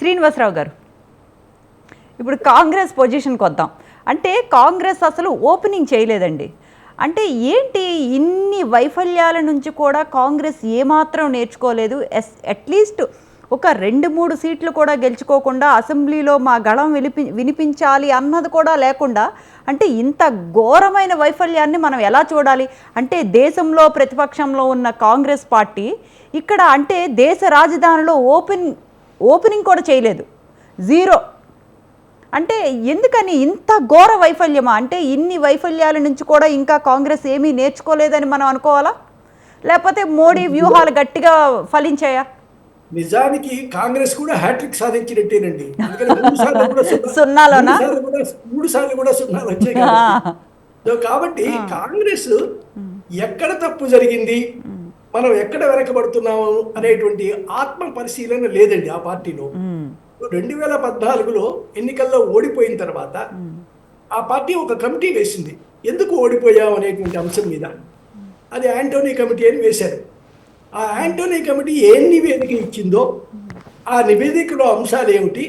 శ్రీనివాసరావు గారు. ఇప్పుడు కాంగ్రెస్ పొజిషన్కి వద్దాం. అంటే కాంగ్రెస్ అసలు ఓపెనింగ్ చేయలేదండి. అంటే ఏంటి ఇన్ని వైఫల్యాల నుంచి కూడా కాంగ్రెస్ ఏమాత్రం నేర్చుకోలేదు? ఎస్ అట్లీస్ట్ ఒక రెండు మూడు సీట్లు కూడా గెలుచుకోకుండా అసెంబ్లీలో మా గళం వినిపి వినిపించాలి అన్నది కూడా లేకుండా అంటే ఇంత ఘోరమైన వైఫల్యాన్ని మనం ఎలా చూడాలి? అంటే దేశంలో ప్రతిపక్షంలో ఉన్న కాంగ్రెస్ పార్టీ ఇక్కడ అంటే దేశ రాజధానిలో ఓపెన్ ఓపెనింగ్ కూడా చేయలేదు. జీరో. అంటే ఎందుకని ఇంత ఘోర వైఫల్యమా? అంటే ఇన్ని వైఫల్యాల నుంచి కూడా ఇంకా కాంగ్రెస్ ఏమీ నేర్చుకోలేదని మనం అనుకోవాలా? లేకపోతే మోడీ వ్యూహాలు గట్టిగా ఫలించాయా? నిజానికి కాంగ్రెస్ కూడా హ్యాట్రిక్ సాధించినట్టేనండి. మూడు సార్లు కూడా సున్నాలోనా? మూడు సార్లు సున్నాలు వచ్చాయి కాబట్టి. కాంగ్రెస్ ఎక్కడ తప్పు జరిగింది? మనం ఎక్కడ వెనకబడుతున్నాము అనేటువంటి ఆత్మ పరిశీలన లేదండి ఆ పార్టీలో. రెండు వేల పద్నాలుగులో ఎన్నికల్లో ఓడిపోయిన తర్వాత ఆ పార్టీ ఒక కమిటీ వేసింది. ఎందుకు ఓడిపోయాం అనేటువంటి అంశం మీద. అది యాంటోనీ కమిటీ అని వేశారు. ఆ యాంటోనీ కమిటీ ఏ నివేదిక ఇచ్చిందో ఆ నివేదికలో అంశాలు ఏమిటి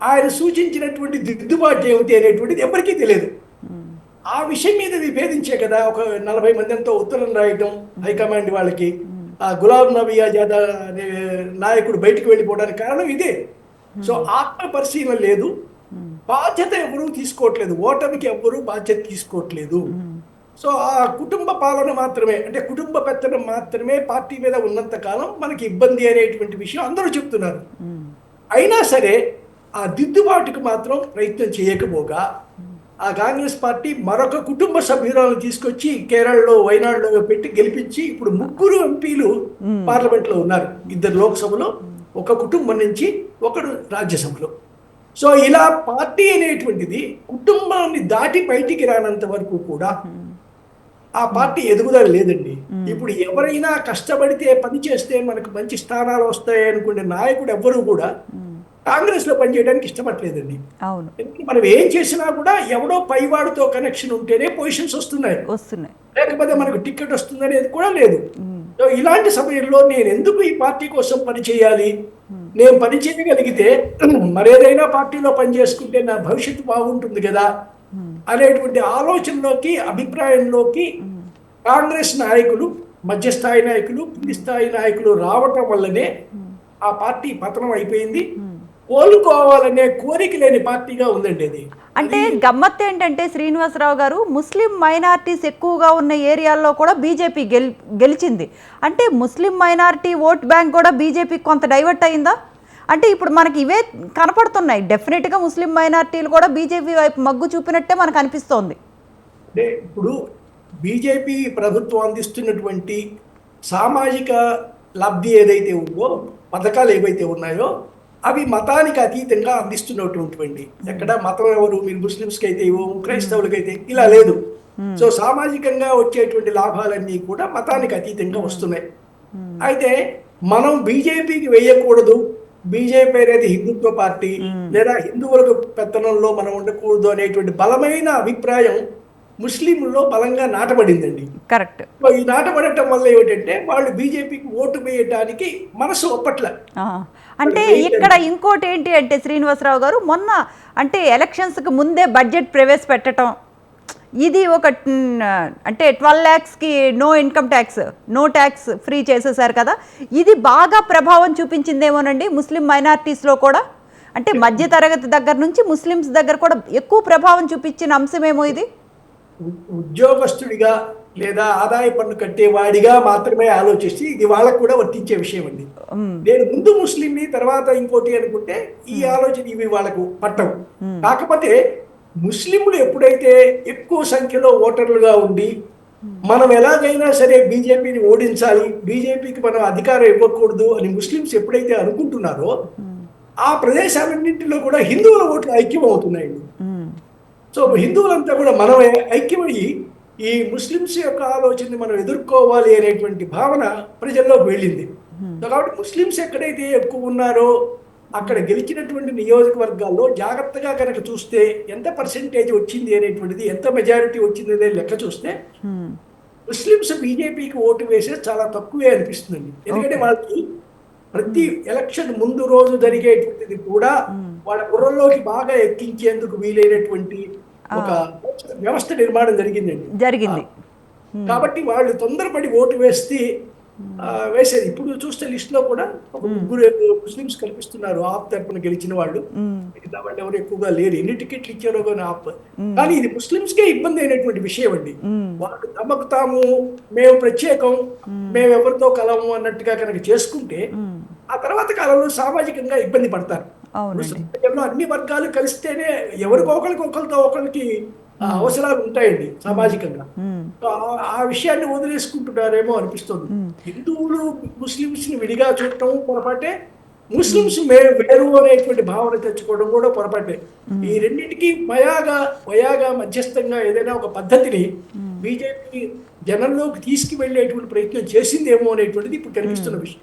ఆయన సూచించినటువంటి దిద్దుబాటు ఏమిటి అనేటువంటిది ఎవరికీ తెలియదు. ఆ విషయం మీద విభేదించే కదా ఒక నలభై మందితో ఉత్తరం రాయటం హైకమాండ్ వాళ్ళకి. ఆ గులాబ్ నబీ ఆజాద్ అనే నాయకుడు బయటికి వెళ్ళిపోవడానికి కారణం ఇదే. సో ఆత్మ పరిశీలన లేదు. బాధ్యత ఎవరూ తీసుకోవట్లేదు. ఓటమికి ఎవ్వరూ బాధ్యత తీసుకోవట్లేదు. సో ఆ కుటుంబ పాలన మాత్రమే అంటే కుటుంబ పెత్తనం మాత్రమే పార్టీ మీద ఉన్నంత కాలం మనకి ఇబ్బంది అనేటువంటి విషయం అందరూ చెప్తున్నారు. అయినా సరే ఆ దిద్దుబాటుకు మాత్రం ప్రయత్నం చేయకపోగా ఆ కాంగ్రెస్ పార్టీ మరొక కుటుంబ సభ్యురాలను తీసుకొచ్చి కేరళలో వైనాడులో పెట్టి గెలిపించి ఇప్పుడు ముగ్గురు ఎంపీలు పార్లమెంట్లో ఉన్నారు. ఇద్దరు లోక్సభలో ఒక కుటుంబం నుంచి ఒకడు రాజ్యసభలో. సో ఇలా పార్టీ అనేటువంటిది కుటుంబాన్ని దాటి బయటికి రానంత వరకు కూడా ఆ పార్టీ ఎదుగుదల లేదండి. ఇప్పుడు ఎవరైనా కష్టపడితే పని చేస్తే మనకు మంచి స్థానాలు వస్తాయి అనుకునే నాయకుడు ఎవ్వరూ కూడా కాంగ్రెస్లో పనిచేయడానికి ఇష్టపడలేదండి అవును. మనం ఏం చేసినా కూడా ఎవడో పైవాడితో కనెక్షన్ ఉంటేనే పొజిషన్స్ వస్తున్నాయి. వస్తున్నాయి. లేకపోతే మనకు టికెట్ వస్తుంది అనేది కూడా లేదు. సో ఇలాంటి సమయంలో నేను ఎందుకు ఈ పార్టీ కోసం పని చేయాలి? నేను పని చేయగలిగితే మరేదైనా పార్టీలో పని చేసుకుంటే నా భవిష్యత్తు బాగుంటుంది కదా? అనేటువంటి ఆలోచనలోకి అభిప్రాయంలోకి కాంగ్రెస్ నాయకులు మధ్యస్థాయి నాయకులు కింది స్థాయి నాయకులు రావటం వల్లనే ఆ పార్టీ పతనం అయిపోయింది. కోలుకోవాలనే కోరిక లేని పార్టీగా ఉందండి అది. అంటే గమ్మత్ ఏంటంటే శ్రీనివాసరావు గారు ముస్లిం మైనారిటీస్ ఎక్కువగా ఉన్న ఏరియాల్లో కూడా బీజేపీ గెల్ గెలిచింది. అంటే ముస్లిం మైనారిటీ ఓట్ బ్యాంక్ కూడా బీజేపీకి కొంత డైవర్ట్ అయిందా? అంటే ఇప్పుడు మనకి ఇవే కనపడుతున్నాయి. డెఫినెట్గా ముస్లిం మైనారిటీలు కూడా బీజేపీ వైపు మగ్గు చూపినట్టే మనకు అనిపిస్తోంది. అంటే ఇప్పుడు బీజేపీ ప్రభుత్వం అందిస్తున్నటువంటి సామాజిక లబ్ధి ఏదైతే ఉందో పథకాలు ఏవైతే ఉన్నాయో అవి మతానికి అతీతంగా అందిస్తున్నటువంటివండి. ఎక్కడ మతం ఎవరు మీరు ముస్లిమ్స్కి అయితే ఇవ్వము క్రైస్తవులకి అయితే ఇలా లేదు. సో సామాజికంగా వచ్చేటువంటి లాభాలన్నీ కూడా మతానికి అతీతంగా వస్తున్నాయి. అయితే మనం బీజేపీకి వేయకూడదు. బీజేపీ అనేది హిందుత్వ పార్టీ లేదా హిందువులకు పెత్తనంలో మనం ఉండకూడదు అనేటువంటి బలమైన అభిప్రాయం ముస్లింల్లో బలంగా నాటబడిందండి. కరెక్ట్. ఈ నాటబడటం వల్ల ఏమిటంటే వాళ్ళు బీజేపీకి ఓటు వేయటానికి మనసు ఒప్పట్ల. అంటే ఇక్కడ ఇంకోటి ఏంటి అంటే శ్రీనివాసరావు గారు మొన్న అంటే ఎలక్షన్స్కి ముందే బడ్జెట్ ప్రవేశపెట్టడం ఇది ఒక అంటే twelve ల్యాక్స్కి no income tax no tax free చేసేసారు కదా. ఇది బాగా ప్రభావం చూపించిందేమోనండి ముస్లిం మైనారిటీస్లో కూడా? అంటే మధ్య తరగతి దగ్గర నుంచి ముస్లిమ్స్ దగ్గర కూడా ఎక్కువ ప్రభావం చూపించిన అంశమేమో ఇది? ఉద్యోగస్తుడిగా లేదా ఆదాయ పన్ను కట్టేవాడిగా మాత్రమే ఆలోచిస్తే ఇది వాళ్ళకు కూడా వర్తించే విషయం అండి. నేను ముందు ముస్లింని తర్వాత ఇంకోటి అనుకుంటే ఈ ఆలోచన ఇవి వాళ్ళకు పట్టవు. కాకపోతే ముస్లింలు ఎప్పుడైతే ఎక్కువ సంఖ్యలో ఓటర్లుగా ఉండి మనం ఎలాగైనా సరే బీజేపీని ఓడించాలి బీజేపీకి మనం అధికారం ఇవ్వకూడదు అని ముస్లిమ్స్ ఎప్పుడైతే అనుకుంటున్నారో ఆ ప్రదేశాలన్నింటిలో కూడా హిందువుల ఓట్లు ఐక్యం అవుతున్నాయండి సో హిందువులంతా కూడా మనం ఐక్యమయ్యి ఈ ముస్లిమ్స్ యొక్క ఆలోచనని మనం ఎదుర్కోవాలి అనేటువంటి భావన ప్రజల్లోకి వెళ్ళింది. సో కాబట్టి ముస్లిమ్స్ ఎక్కడైతే ఎక్కువ ఉన్నారో అక్కడ గెలిచినటువంటి నియోజకవర్గాల్లో జాగ్రత్తగా కనుక చూస్తే ఎంత పర్సెంటేజ్ వచ్చింది అనేటువంటిది ఎంత మెజారిటీ వచ్చింది అనేది లెక్క చూస్తే ముస్లిమ్స్ బీజేపీకి ఓటు వేసే చాలా తక్కువే అనిపిస్తుందండి. ఎందుకంటే వాళ్ళకి ప్రతి ఎలక్షన్ ముందు రోజు జరిగేటువంటిది కూడా వాళ్ళ బుర్రల్లోకి బాగా ఎక్కించేందుకు వీలైనటువంటి ఒక వ్యవస్థ నిర్మాణం జరిగిందండి. జరిగింది. కాబట్టి వాళ్ళు తొందరపడి ఓటు వేస్తే వేసేది. ఇప్పుడు చూస్తే లిస్ట్లో కూడా ఒక ముగ్గురు ముస్లిమ్స్ కనిపిస్తున్నారు ఆప్ తరపున గెలిచిన వాళ్ళు. మిగతా వాళ్ళు ఎవరు ఎక్కువగా లేరు. ఎన్ని టికెట్లు ఇచ్చారో కానీ ఆప్. కానీ ఇది ముస్లిమ్స్ కే ఇబ్బంది అయినటువంటి విషయం అండి. వాళ్ళు తమకు తాము మేము ప్రత్యేకం మేము. ఎవరితో కలము అన్నట్టుగా కనుక చేసుకుంటే ఆ తర్వాత కాలంలో సామాజికంగా ఇబ్బంది పడతారు. సమాజంలో అన్ని వర్గాలు కలిస్తేనే ఎవరికో ఒకరికి ఒకరితో ఒకరికి అవసరాలు ఉంటాయండి సామాజికంగా. ఆ- విషయాన్ని వదిలేసుకుంటున్నారేమో అనిపిస్తుంది. హిందువులు ముస్లిమ్స్ని విడిగా చూడటం పొరపాటే. ముస్లిమ్స్ మే వేరు అనేటువంటి భావన తెచ్చుకోవడం కూడా పొరపాటే. ఈ రెండింటికి మయాగా వయాగా మధ్యస్థంగా ఏదైనా ఒక పద్ధతిని బీజేపీ జనంలోకి తీసుకువెళ్ళేటువంటి ప్రయత్నం చేసిందేమో అనేటువంటిది ఇప్పుడు కనిపిస్తున్న విషయం.